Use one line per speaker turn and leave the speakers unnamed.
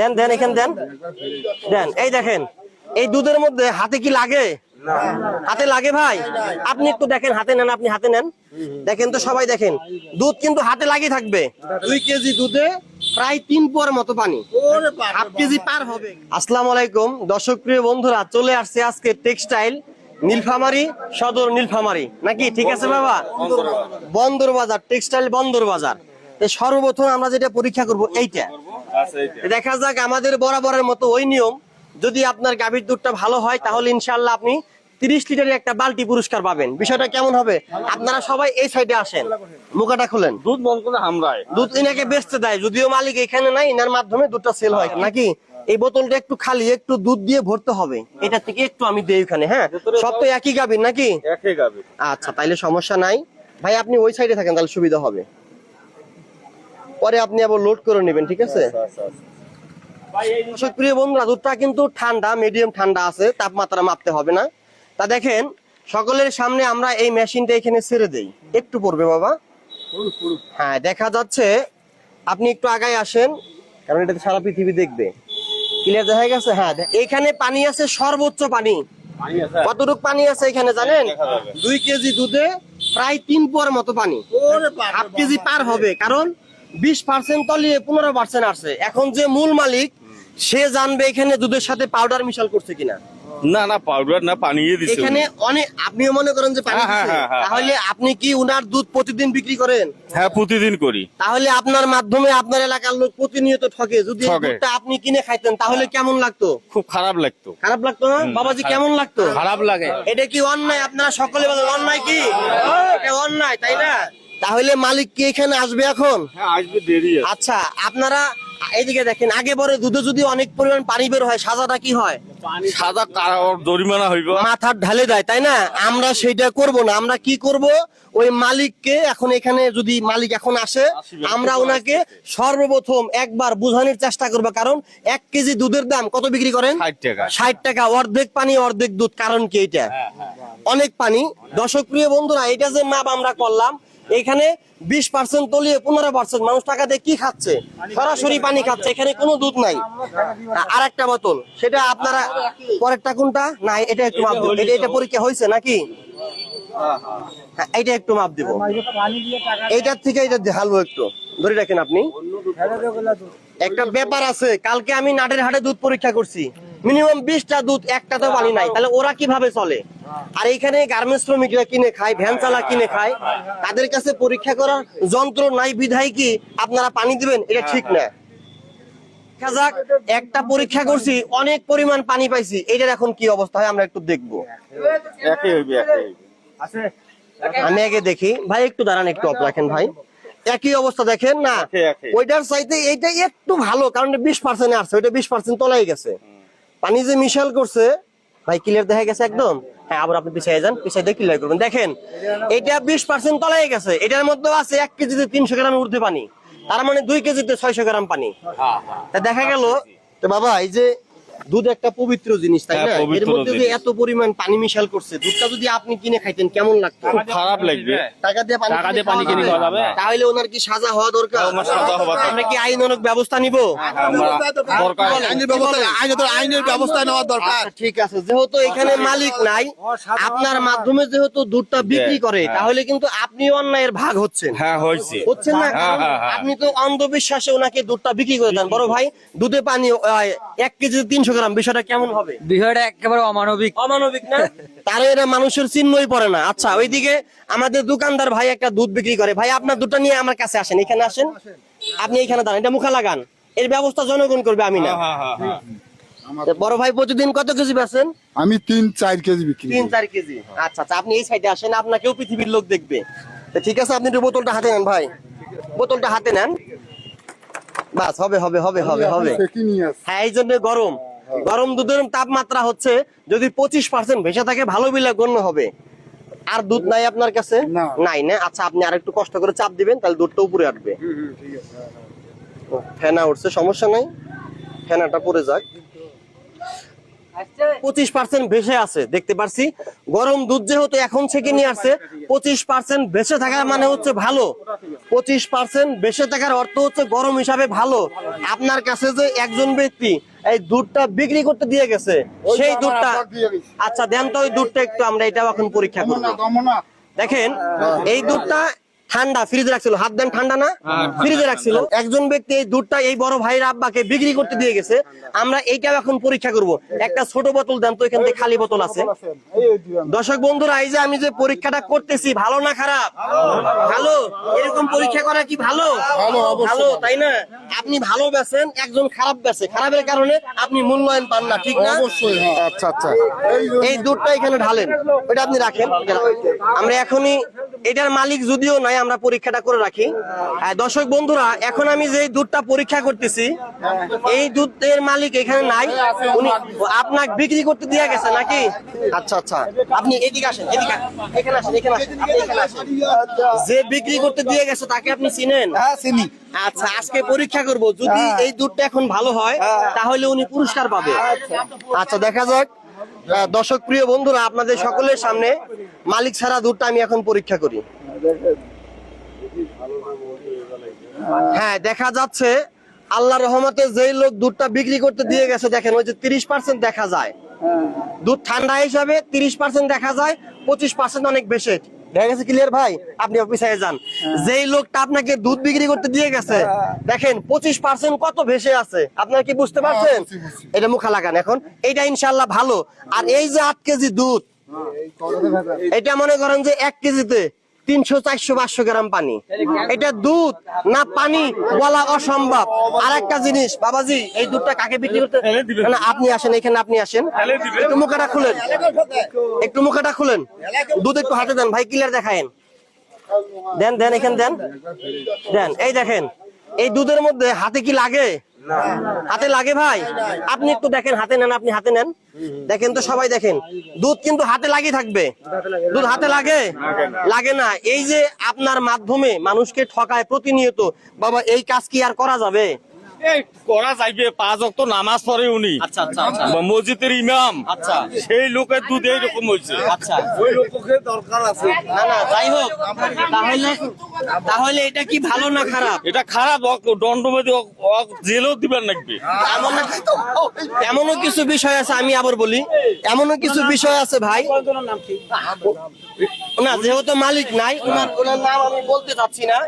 দেন দেন এখানে দেন। দেন এই দেখেন এই দুধের মধ্যে হাতে কি লাগে? হাতে লাগে ভাই? আপনি একটু দেখেন হাতে নেন আপনি হাতে নেন। দেখেন তো সবাই দেখেন দুধ কিন্তু হাতে লাগিয়ে থাকবে। দুই কেজি দুধে প্রায় তিন পোয়ার মতো পানি। হাফ কেজি পার হবে। আসসালামু আলাইকুম দর্শক প্রিয় বন্ধুরা চলে আসছে আজকে টেক্সটাইল নীলফামারি সদর নীলফামারি। নাকি ঠিক আছে বাবা? বন্দর বাজার। টেক্সটাইল বন্দর বাজার। সর্বপ্রথম আমরা যেটা পরীক্ষা করব এইটা। দেখা যাক আমাদের বরাবরের মতো ওই নিয়ম। যদি আপনার গাভীর দুধটা ভালো হয় তাহলে ইনশাল্লাহ আপনি তিরিশ লিটারের একটা বালতি পুরস্কার পাবেন। বিষয়টা কেমন হবে? আপনারা সবাই এই সাইডে আসেন। মুখাটা খুলেন।
দুধ মন করে হামরায়
দুধ ইনাকে বেচতে দেয়। যদিও মালিক এখানে নাই ইনার মাধ্যমে দুধটা সেল হয়। নাকি? এই বোতলটা একটু খালি একটু দুধ দিয়ে ভরতে হবে। এটা থেকে একটু আমি দিই ওখানে হ্যাঁ? সব তো একই গাভীর নাকি?
একে গাবে
আচ্ছা তাইলে সমস্যা নাই। ভাই আপনি ওই সাইডে থাকেন তাহলে সুবিধা হবে। পরে আপনি আবার লোড করে নেবেন ঠিক আছে? দর্শক প্রিয় বন্ধুরা দুধটা কিন্তু ঠান্ডা মিডিয়াম ঠান্ডা আছে তাপমাত্রা মাপতে হবে না। তা দেখেন সকলের সামনে আমরা এই মেশিনটা এখানে ছেড়ে দেই। একটু পড়বে বাবা? হ্যাঁ দেখা যাচ্ছে আপনি একটু আগায় আসেন কারণ এটা সারা পৃথিবী দেখবে। ক্লিয়ার দেখা গেছে? হ্যাঁ এখানে পানি আছে সর্বোচ্চ পানি। কতটুকু পানি আছে এখানে জানেন? দুই কেজি দুধে প্রায় তিন পোয়ার মতো পানি। হাফ কেজি পার হবে কারণ বিশ পার্সেন্ট তলিয়ে পনেরো পার্সেন্ট আসছে। এখন যে মূল মালিক সে জানবে এখানে দুধের সাথে পাউডার মিশাল করছে কিনা।
না না পাউডার না দিছে
এখানে অনেক আপনিও মনে করেন যে পানি
হ্যাঁ। হ্যাঁ, হ্যাঁ।
তাহলে আপনি কি উনার দুধ প্রতিদিন বিক্রি করেন?
হ্যাঁ প্রতিদিন করি।
তাহলে আপনার মাধ্যমে আপনার এলাকার লোক প্রতিনিয়ত ঠকে। যদি দুধটা আপনি কিনে খাইতেন তাহলে কেমন লাগতো?
খুব খারাপ লাগতো।
খারাপ লাগতো না? বাবাজি কেমন লাগতো?
খারাপ লাগে।
এটা কি অন্যায়? আপনারা সকলে বলেন অন্যায় কি? এটা অন্যায় তাই না? তাহলে মালিক কি এখানে আসবে এখন?
হ্যাঁ আসবে দেরি
আচ্ছা আপনারা এইদিকে দেখেন আগে পরে দুধে যদি অনেক পরিমাণ পানি বের হয় সাজাটা কি হয়?
সাদা জরিমানা হইব।
মাথার ঢালে দেয় তাই না? আমরা সেইটা করব না আমরা কি করব? ওই মালিককে এখন এখানে যদি মালিক এখন আসে আমরা ওনাকে সর্বপ্রথম একবার বোঝানোর চেষ্টা করব কারণ এক কেজি দুধের দাম কত বিক্রি করেন?
ষাট টাকা।
ষাট টাকা অর্ধেক পানি অর্ধেক দুধ কারণ কি এটা অনেক পানি। দর্শক প্রিয় বন্ধুরা এটা যে মাপ আমরা করলাম এখানে বিশ পার্সেন্ট তলিয়ে পনেরো পার্সেন্ট মানুষ টাকা দিয়ে কি খাচ্ছে? সরাসরি পানি খাচ্ছে এখানে কোনো দুধ নাই। আর একটা বোতল সেটা আপনারা পরেরটা কোনটা? না এটা একটু মাপ দিব। এটা এটা পরীক্ষা হয়েছে নাকি? হ্যাঁ, এইটা একটু মাপ দিব। এইটার থেকে এটা ঢালবো একটু। ধরে রাখেন আপনি। একটা ব্যাপার আছে কালকে আমি নাটের হাটে দুধ পরীক্ষা করছি। মিনিমাম বিশটা দুধ একটা তো পানি নাই। তাহলে ওরা কীভাবে চলে? আর এইখানে গার্মেন্টস শ্রমিকরা কিনে খায় ভ্যান চালা কিনে খায়। তাদের কাছে পরীক্ষা করার যন্ত্র নাই বিধায় কি আপনারা পানি দিবেন? এটা ঠিক না। দেখা যাক একটা পরীক্ষা করছি অনেক পরিমাণ পানি পাইছি। এটার এখন কি অবস্থা হয় আমরা একটু দেখব। আমি আগে দেখি। ভাই একটু দাঁড়ান একটু অফ রাখেন ভাই। একই অবস্থা দেখেন না। ওইটার চাইতে এইটা একটু ভালো কারণ বিশ পার্সেন্ট আসছে ওইটা বিশ পার্সেন্ট তলাই গেছে। পানি যে মিশাল করছে ভাই ক্লিয়ার দেখা গেছে একদম? হ্যাঁ আবার আপনি পিছিয়ে যান পিছিয়ে দিয়ে ক্লিয়ার করবেন। দেখেন এটা বিশ পার্সেন্ট তলায় গেছে। এটার মধ্যে আছে এক কেজিতে তিনশো গ্রাম ঊর্ধ্বে পানি। তার মানে দুই কেজিতে ছয়শো গ্রাম পানি। তা দেখা গেল তো বাবা এই যে দুধ একটা পবিত্র জিনিস তাই
হ্যাঁ,
না? এর মধ্যে যে এত পরিমাণ পানি মিশাল করছে দুধটা যদি আপনি কিনে খাইতেন কেমন লাগতো?
খুব খারাপ লাগবে।
টাকা দিয়ে পানি
টাকা দিয়ে পানি কিনে খাওয়া যাবে?
তাহলে ওনার কি সাজা হওয়া দরকার?
ওনার সাজা হওয়া দরকার।
আমরা কি আইনানুগ ব্যবস্থা নিব?
দরকার।
আইনের ব্যবস্থা আইনের আইনের ব্যবস্থা নেওয়া দরকার।
আচ্ছা, ঠিক আছে। যেহেতু এখানে মালিক নাই আপনার মাধ্যমে যেহেতু দুধটা বিক্রি করে তাহলে কিন্তু আপনি অন্যায়ের ভাগ হচ্ছেন।
হ্যাঁ হয়েছে।
হচ্ছেন না
হ্যাঁ, হ্যাঁ, হ্যাঁ।
আপনি তো অন্ধবিশ্বাসে ওনাকে দুধটা বিক্রি করে দেন। বড় ভাই দুধে পানি এক কেজি তিনশো গ্রাম বিষয়টা কেমন হবে?
বিষয়টা একেবারে অমানবিক।
অমানবিক না? তারা এরা মানুষের চিহ্নই পড়ে না। আচ্ছা ওইদিকে আমাদের দোকানদার ভাই একটা দুধ বিক্রি করে। ভাই আপনার দুধটা নিয়ে আমার কাছে আসেন এখানে আসেন। আপনি এখানে দাঁড়ান এটা মুখা লাগান। এর ব্যবস্থা জনগণ করবে আমি না।
হ্যাঁ হ্যাঁ হ্যাঁ
বড় ভাই প্রতিদিন কত কেজি বেচেন?
আমি তিন চার কেজি বিক্রি
তিন চার কেজি। আচ্ছা আচ্ছা আপনি এই সাইডে আসেন আপনাকেও পৃথিবীর লোক দেখবে। ঠিক আছে আপনি একটু বোতলটা হাতে নেন ভাই। বোতলটা হাতে নেন। বাস হবে হবে হবে হবে হবে। হ্যাঁ এই জন্য গরম। গরম দুধের তাপমাত্রা হচ্ছে যদি পঁচিশ পার্সেন্ট ভেসে থাকে ভালো বিলে গণ্য হবে। আর দুধ নাই আপনার কাছে? নাই না? আচ্ছা আপনি আর একটু কষ্ট করে চাপ দিবেন তাহলে দুধটা উপরে আসবে। ফেনা উঠছে সমস্যা নাই। ফেনাটা পরে যাক। পঁচিশ পার্সেন্ট ভেসে আছে দেখতে পারছি। গরম দুধ যেহেতু এখন থেকে নিয়ে আসছে পঁচিশ পার্সেন্ট ভেসে থাকার মানে হচ্ছে ভালো। পঁচিশ পার্সেন্ট ভেসে থাকার অর্থ হচ্ছে গরম হিসাবে ভালো। আপনার কাছে যে একজন ব্যক্তি এই দুধটা বিক্রি করতে দিয়ে গেছে সেই দুধটা আচ্ছা দেন তো ওই দুধটা একটু আমরা এটাও এখন পরীক্ষা করব। দেখেন এই দুধটা ঠান্ডা ফ্রিজে রাখছিল। হাত দেন ঠান্ডা না? ফ্রিজে রাখছিল। একজন ব্যক্তি এই দুধটা এই বড় ভাইয়ের আব্বাকে বিক্রি করতে দিয়ে গেছে। আমরা এইটাও এখন পরীক্ষা করব। একটা ছোট বোতল দেন তো এখান থেকে খালি বোতল আছে। দর্শক বন্ধুরা এই যে আমি যে পরীক্ষাটা করতেছি ভালো না খারাপ? ভালো? এরকম পরীক্ষা করা কি ভালো? ভালো তাই না? আপনি ভালো বেছেন একজন খারাপ বেছে। খারাপের কারণে আপনি মূল্যায়ন পান না ঠিক না?
অবশ্যই, হ্যাঁ।
আচ্ছা আচ্ছা। এই দুধটা এখানে ঢালেন। ওটা আপনি রাখেন। আমরা এখনই এটার মালিক যদিও নাই আমরা পরীক্ষাটা করে রাখি। দর্শক বন্ধুরা এখন আমি যে দুধটা পরীক্ষা করতেছি এই দুধের মালিক এখানে নাই। উনি আপনাকে বিক্রি করতে দিয়ে গেছে নাকি? আচ্ছা আচ্ছা। আপনি এদিকে আসেন এদিকে এখানে আসেন এখানে আসেন আপনি এখানে আসেন। যে বিক্রি করতে দিয়ে গেছে তাকে আপনি চিনেন?
হ্যাঁ চিনি।
আচ্ছা আজকে পরীক্ষা করব। যদি এই দুধটা এখন ভালো হয় তাহলে উনি পুরস্কার পাবে। আচ্ছা দেখা যাক। দর্শক প্রিয় বন্ধুরা আপনাদের সকলের সামনে মালিক ছাড়া দুধটা আমি এখন পরীক্ষা করি। হ্যাঁ দেখা যাচ্ছে আল্লাহ রহমতে যেই লোক দুধটা বিক্রি করতে দিয়ে গেছে দেখেন ওই যে তিরিশ পার্সেন্ট দেখা যায়। দুধ ঠান্ডা হিসাবে তিরিশ পার্সেন্ট দেখা যায় পঁচিশ পার্সেন্ট অনেক বেশি। দেখা গেছে ক্লিয়ার ভাই? আপনি অফিসে যান। যেই লোকটা আপনাকে দুধ বিক্রি করতে দিয়ে গেছে দেখেন পঁচিশ পার্সেন্ট কত ভেসে আছে। আপনারা কি বুঝতে পারছেন?
বুঝছি, বুঝছি।
এটা মুখা লাগান এখন। এইটা ইনশাল্লাহ ভালো। আর এই যে আট কেজি দুধ এটা মনে করেন যে এক কেজিতে তিনশো চারশো পাঁচশো গ্রাম পানি। এটা দুধ না পানি বলা অসম্ভব। আর একটা জিনিস বাবাজি এই দুধটা কাকে বিক্রি করতে না, আপনি আসেন এখানে আপনি আসেন। একটু মুখাটা খুলেন। একটু মুখাটা খুলেন। দুধ একটু হাতে দেন। ভাই ক্লিয়ার দেখায়েন। দেন দেন এখানে দেন। দেন এই দেখেন। এই দুধের মধ্যে হাতে কি লাগে? হাতে লাগে ভাই? আপনি একটু দেখেন হাতে নেন আপনি হাতে নেন। দেখেন তো সবাই দেখেন। দুধ কিন্তু হাতে লাগিয়ে থাকবে। দুধ হাতে লাগে? লাগে না। এই যে আপনার মাধ্যমে মানুষকে ঠকায় প্রতিনিয়ত বাবা এই কাজ কি আর করা যাবে?
করা যাইবে পাঁচ অক্ত নামাজ পড়ে উনি।
আচ্ছা আচ্ছা আচ্ছা।
বা মসজিদের ইমাম।
আচ্ছা।
সেই লোকের দুধ এইরকম হয়েছে।
আচ্ছা।
ওই লোককে দরকার আছে।
না না যাই হোক। তাহলে তাহলে এটা কি ভালো না খারাপ?
এটা খারাপ অক- দণ্ডবেদী অক- অক- জেলও দিবেন নাকবে
এমনও কিছু বিষয় আছে আমি আবার বলি। এমনও কিছু বিষয় আছে ভাই। না যেহেতু মালিক নাই ওনার ওনার নাম আমি বলতে চাচ্ছি না।